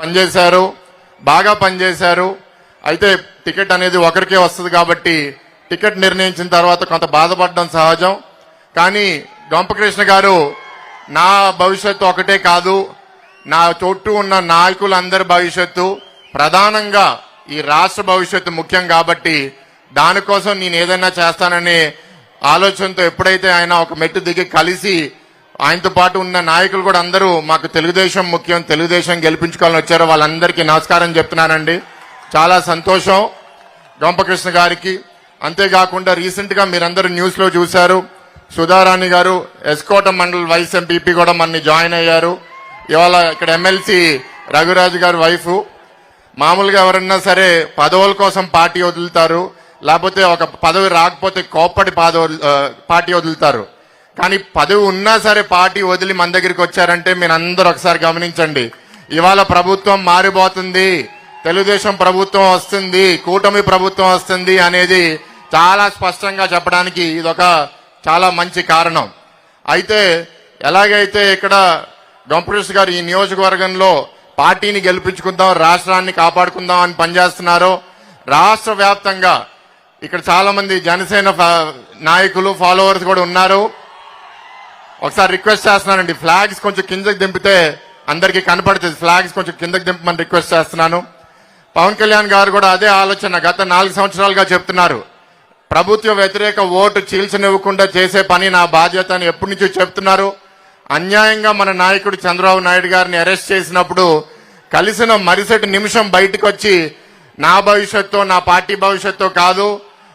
పనిచేశారు బాగా పనిచేశారు. అయితే టికెట్ అనేది ఒకరికే వస్తుంది కాబట్టి టికెట్ నిర్ణయించిన తర్వాత కొంత బాధపడడం సహజం. కానీ గొంపకృష్ణ గారు నా భవిష్యత్తు ఒకటే కాదు నా చుట్టూ ఉన్న నాయకులందరి భవిష్యత్తు ప్రధానంగా ఈ రాష్ట్ర భవిష్యత్తు ముఖ్యం కాబట్టి దానికోసం నేను ఏదైనా చేస్తాననే ఆలోచనతో ఎప్పుడైతే ఆయన ఒక మెట్టు దిగి కలిసి ఆయనతో పాటు ఉన్న నాయకులు కూడా అందరూ మాకు తెలుగుదేశం ముఖ్యం తెలుగుదేశం గెలిపించుకోవాలని వచ్చారో వాళ్ళందరికీ నమస్కారం చెప్తున్నానండి. చాలా సంతోషం గోంపకృష్ణ గారికి. అంతేకాకుండా రీసెంట్గా మీరందరూ న్యూస్లో చూశారు. సుధారాణి గారు ఎస్కోట మండల్ వైస్ ఎంపీపీ కూడా మన జాయిన్ అయ్యారు. ఇవాళ ఇక్కడ ఎమ్మెల్సీ రఘురాజు గారి వైఫ్. మామూలుగా ఎవరన్నా సరే పదవుల కోసం పార్టీ వదులుతారు. లేకపోతే ఒక పదవి రాకపోతే కోప్పటి పాద పార్టీ వదులుతారు. కానీ పదవి ఉన్నా సరే పార్టీ వదిలి మన దగ్గరికి వచ్చారంటే మీరు అందరూ ఒకసారి గమనించండి. ఇవాళ ప్రభుత్వం మారిపోతుంది. తెలుగుదేశం ప్రభుత్వం వస్తుంది. కూటమి ప్రభుత్వం వస్తుంది అనేది చాలా స్పష్టంగా చెప్పడానికి ఇదొక చాలా మంచి కారణం. అయితే ఎలాగైతే ఇక్కడ గంపకృష్ణ గారు ఈ నియోజకవర్గంలో పార్టీని గెలిపించుకుందాం రాష్ట్రాన్ని కాపాడుకుందాం అని పనిచేస్తున్నారో రాష్ట్ర వ్యాప్తంగా ఇక్కడ చాలా మంది జనసేన నాయకులు ఫాలోవర్స్ కూడా ఉన్నారు. ఒకసారి రిక్వెస్ట్ చేస్తున్నానండి. ఫ్లాగ్స్ కొంచెం కిందకి దింపితే అందరికీ కనపడుతుంది. ఫ్లాగ్స్ కొంచెం కిందకి దింపమని రిక్వెస్ట్ చేస్తున్నాను. పవన్ కళ్యాణ్ గారు కూడా అదే ఆలోచన గత నాలుగు సంవత్సరాలుగా చెప్తున్నారు. ప్రభుత్వ వ్యతిరేక ఓటు చీల్చనివ్వకుండా చేసే పని నా బాధ్యత అని ఎప్పటి నుంచో చెప్తున్నారు. అన్యాయంగా మన నాయకుడు చంద్రబాబు నాయుడు గారిని అరెస్ట్ చేసినప్పుడు కలిసిన మరుసటి నిమిషం బయటకు వచ్చి నా భవిష్యత్తు నా పార్టీ భవిష్యత్తు కాదు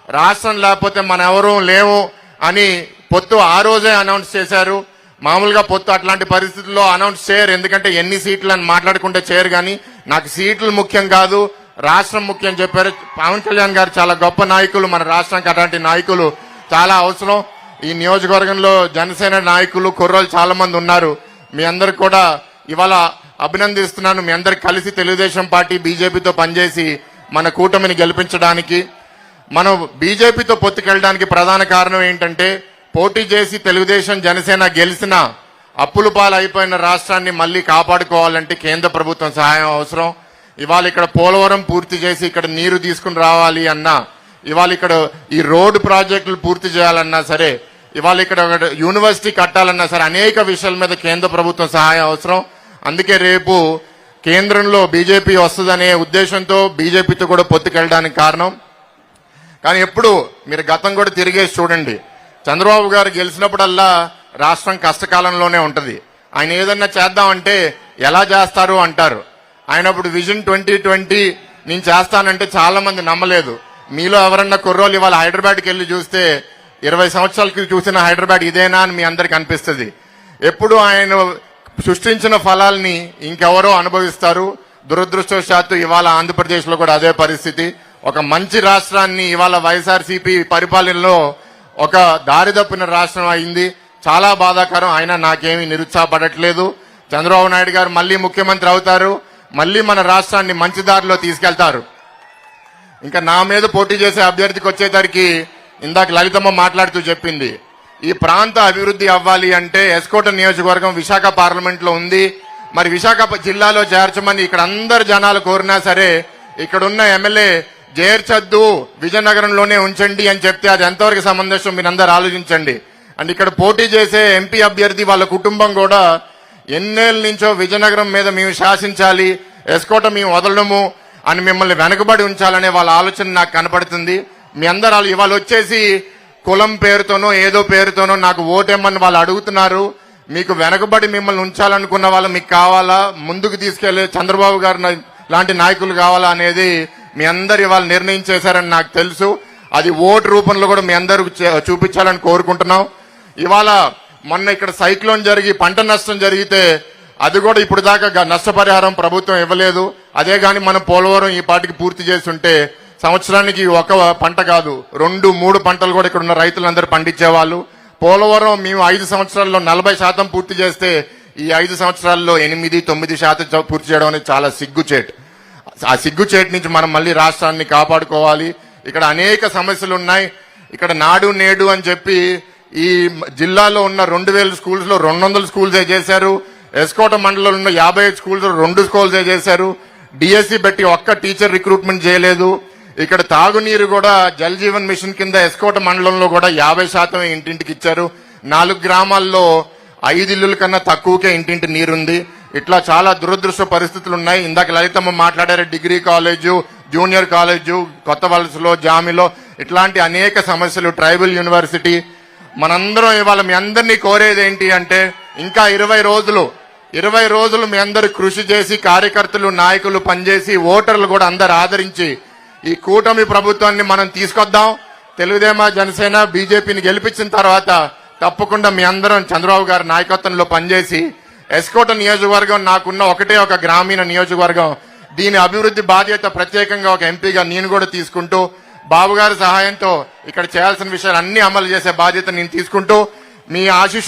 రాష్ట్రం లేకపోతే మన ఎవరూ లేవు అని పొత్తు ఆ రోజే అనౌన్స్ చేశారు. మామూలుగా పొత్తు అట్లాంటి పరిస్థితుల్లో అనౌన్స్ చేయరు. ఎందుకంటే ఎన్ని సీట్లు అని మాట్లాడుకుంటే చేయరు కానీ నాకు సీట్లు ముఖ్యం కాదు రాష్ట్రం ముఖ్యం చెప్పారు. పవన్ కళ్యాణ్ గారు చాలా గొప్ప నాయకులు మన రాష్ట్రానికి అట్లాంటి నాయకులు చాలా అవసరం. ఈ నియోజకవర్గంలో జనసేన నాయకులు కుర్రోలు చాలా మంది ఉన్నారు. మీ అందరు కూడా ఇవాళ అభినందిస్తున్నాను. మీ అందరు కలిసి తెలుగుదేశం పార్టీ బీజేపీతో పనిచేసి మన కూటమిని గెలిపించడానికి. మనం బీజేపీతో పొత్తుకెళ్ళడానికి ప్రధాన కారణం ఏంటంటే పోటీ చేసి తెలుగుదేశం జనసేన గెలిచిన అప్పులు పాలైపోయిన రాష్ట్రాన్ని మళ్ళీ కాపాడుకోవాలంటే కేంద్ర ప్రభుత్వం సహాయం అవసరం. ఇవాళ ఇక్కడ పోలవరం పూర్తి చేసి ఇక్కడ నీరు తీసుకుని రావాలి అన్నా ఇవాళ ఇక్కడ ఈ రోడ్డు ప్రాజెక్టులు పూర్తి చేయాలన్నా సరే ఇవాళ ఇక్కడ ఒక యూనివర్సిటీ కట్టాలన్నా సరే అనేక విషయాల మీద కేంద్ర ప్రభుత్వం సహాయం అవసరం. అందుకే రేపు కేంద్రంలో బీజేపీ వస్తుందనే ఉద్దేశంతో బీజేపీతో కూడా పొత్తుకెళ్ళడానికి కారణం. కానీ ఎప్పుడు మీరు గతం కూడా తిరిగేసి చూడండి. చంద్రబాబు గారు గెలిచినప్పుడల్లా రాష్ట్రం కష్టకాలంలోనే ఉంటుంది. ఆయన ఏదన్నా చేద్దామంటే ఎలా చేస్తారు అంటారు. ఆయన అప్పుడు విజన్ ట్వంటీ ట్వంటీ నేను చేస్తానంటే చాలా మంది నమ్మలేదు. మీలో ఎవరన్నా కుర్రోలు ఇవాళ హైదరాబాద్కి వెళ్ళి చూస్తే ఇరవై సంవత్సరాలకి చూసిన హైదరాబాద్ ఇదేనా అని మీ అందరికి అనిపిస్తుంది. ఎప్పుడు ఆయన సృష్టించిన ఫలాల్ని ఇంకెవరో అనుభవిస్తారు. దురదృష్టవశాత్తు ఇవాళ ఆంధ్రప్రదేశ్లో కూడా అదే పరిస్థితి. ఒక మంచి రాష్ట్రాన్ని ఇవాళ వైఎస్ఆర్సీపీ పరిపాలనలో ఒక దారి తప్పిన రాష్ట్రం అయింది. చాలా బాధాకరం. అయినా నాకేమీ నిరుత్సాహపడట్లేదు. చంద్రబాబు నాయుడు గారు మళ్ళీ ముఖ్యమంత్రి అవుతారు. మళ్ళీ మన రాష్ట్రాన్ని మంచి దారిలో తీసుకెళ్తారు. ఇంకా నా మీద పోటీ చేసే అభ్యర్థికి వచ్చేసరికి ఇందాక లలితమ్మ మాట్లాడుతూ చెప్పింది. ఈ ప్రాంత అభివృద్ధి అవ్వాలి అంటే ఎస్కోట నియోజకవర్గం విశాఖ పార్లమెంట్లో ఉంది. మరి విశాఖ జిల్లాలో చేర్చమని ఇక్కడ అందరు జనాలు కోరినా సరే ఇక్కడ ఉన్న ఎమ్మెల్యే చేర్చద్దు విజయనగరంలోనే ఉంచండి అని చెప్తే అది ఎంతవరకు సమంజసం మీరు అందరు ఆలోచించండి. అండ్ ఇక్కడ పోటీ చేసే ఎంపీ అభ్యర్థి వాళ్ళ కుటుంబం కూడా ఎన్నేళ్ళ నుంచో విజయనగరం మీద మేము శాసించాలి ఎస్కోట మేము వదలడము అని మిమ్మల్ని వెనకబడి ఉంచాలనే వాళ్ళ ఆలోచన నాకు కనపడుతుంది. మీ అందరు వాళ్ళు ఇవాళ వచ్చేసి కులం పేరుతోనో ఏదో పేరుతోనో నాకు ఓటేమని వాళ్ళు అడుగుతున్నారు. మీకు వెనకబడి మిమ్మల్ని ఉంచాలనుకున్న వాళ్ళు మీకు కావాలా? ముందుకు తీసుకెళ్ళే చంద్రబాబు గారు లాంటి నాయకులు కావాలా అనేది మీ అందరు ఇవాళ నిర్ణయం చేశారని నాకు తెలుసు. అది ఓటు రూపంలో కూడా మీ అందరూ చే- చూపించాలని కోరుకుంటున్నాం. ఇవాళ మొన్న ఇక్కడ సైక్లోన్ జరిగి పంట నష్టం జరిగితే అది కూడా ఇప్పుడు దాకా నష్టపరిహారం ప్రభుత్వం ఇవ్వలేదు. అదే గాని మనం పోలవరం ఈ పాటికి పూర్తి చేస్తుంటే సంవత్సరానికి ఒక పంట కాదు రెండు మూడు పంటలు కూడా ఇక్కడ ఉన్న రైతులందరూ పండించేవాళ్ళు. పోలవరం మేము ఐదు సంవత్సరాల్లో నలభై శాతం పూర్తి చేస్తే ఈ ఐదు సంవత్సరాల్లో ఎనిమిది తొమ్మిది శాతం పూర్తి చేయడం అనేది చాలా సిగ్గుచేటు. ఆ సిగ్గుచేటు నుంచి మనం మళ్ళీ రాష్ట్రాన్ని కాపాడుకోవాలి. ఇక్కడ అనేక సమస్యలు ఉన్నాయి ఇక్కడ నాడు నేడు అని చెప్పి ఈ జిల్లాలో ఉన్న రెండు వేల స్కూల్స్లో రెండు వందల స్కూల్సే చేశారు. ఎస్కోట మండలంలో ఉన్న యాభై ఐదు స్కూల్స్ రెండు స్కూల్స్ చేశారు. డిఎస్సి పెట్టి ఒక్క టీచర్ రిక్రూట్మెంట్ చేయలేదు. ఇక్కడ తాగునీరు కూడా జల్ జీవన్ మిషన్ కింద ఎస్కోట మండలంలో కూడా యాభై శాతం ఇంటింటికి ఇచ్చారు. నాలుగు గ్రామాల్లో ఐదు ఇల్లుల కన్నా తక్కువకే ఇంటింటి నీరుంది. ఇట్లా చాలా దురదృష్ట పరిస్థితులు ఉన్నాయి. ఇందాక లలితమ్మ మాట్లాడారు డిగ్రీ కాలేజు జూనియర్ కాలేజు కొత్త వలసలో జామిలో ఇట్లాంటి అనేక సమస్యలు ట్రైబల్ యూనివర్సిటీ. మనందరం ఇవాళ మీ అందరినీ కోరేది ఏంటి అంటే ఇంకా ఇరవై రోజులు ఇరవై రోజులు మీ అందరు కృషి చేసి కార్యకర్తలు నాయకులు పనిచేసి ఓటర్లు కూడా అందరు ఆదరించి ఈ కూటమి ప్రభుత్వాన్ని మనం తీసుకొద్దాం. తెలుగుదేమ జనసేన బీజేపీని గెలిపించిన తర్వాత తప్పకుండా మీ అందరం చంద్రబాబు గారి నాయకత్వంలో పనిచేసి ఎస్కోట నియోజకవర్గం నాకున్న ఒకటే ఒక గ్రామీణ నియోజకవర్గం. దీని అభివృద్ధి బాధ్యత ప్రత్యేకంగా ఒక ఎంపీగా నేను కూడా తీసుకుంటూ బాబు గారి సహాయంతో ఇక్కడ చేయాల్సిన విషయాలు అన్ని అమలు చేసే బాధ్యత నేను తీసుకుంటూ మీ ఆశీస్సులు